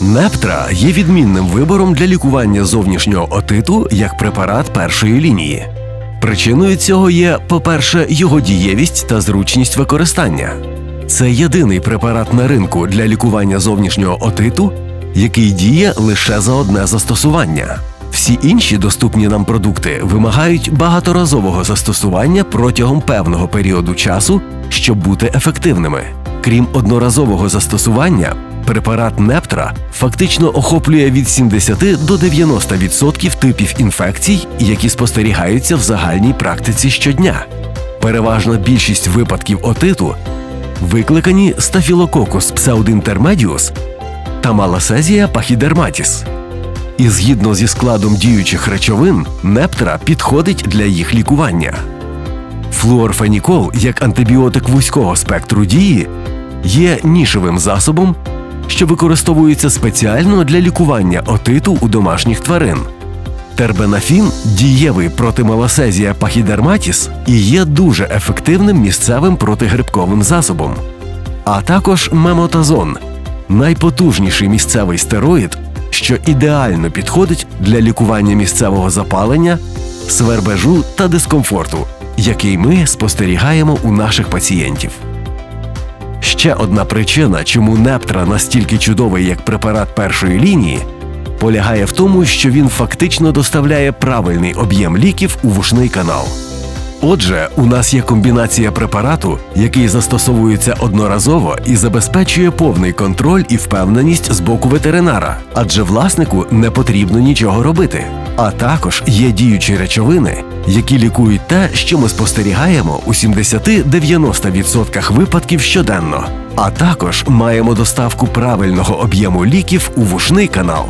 Нептра є відмінним вибором для лікування зовнішнього отиту як препарат першої лінії. Причиною цього є, по-перше, його дієвість та зручність використання. Це єдиний препарат на ринку для лікування зовнішнього отиту, який діє лише за одне застосування. Всі інші доступні нам продукти вимагають багаторазового застосування протягом певного періоду часу, щоб бути ефективними. Крім одноразового застосування, препарат Нептра фактично охоплює від 70 до 90% типів інфекцій, які спостерігаються в загальній практиці щодня. Переважна більшість випадків отиту викликані стафілококус псеудинтермедіус та маласезія пахідерматіс. І згідно зі складом діючих речовин, нептра підходить для їх лікування. Флуорфенікол, як антибіотик вузького спектру дії, є нішевим засобом, що використовується спеціально для лікування отиту у домашніх тварин. Тербенафін дієвий проти маласезія пахідерматіс і є дуже ефективним місцевим протигрибковим засобом. А також мемотазон найпотужніший місцевий стероїд, що ідеально підходить для лікування місцевого запалення, свербежу та дискомфорту, який ми спостерігаємо у наших пацієнтів. Ще одна причина, чому Нептра настільки чудовий як препарат першої лінії, полягає в тому, що він фактично доставляє правильний об'єм ліків у вушний канал. Отже, у нас є комбінація препарату, який застосовується одноразово і забезпечує повний контроль і впевненість з боку ветеринара, адже власнику не потрібно нічого робити. А також є діючі речовини, які лікують те, що ми спостерігаємо у 70-90% випадків щоденно. А також маємо доставку правильного об'єму ліків у вушний канал.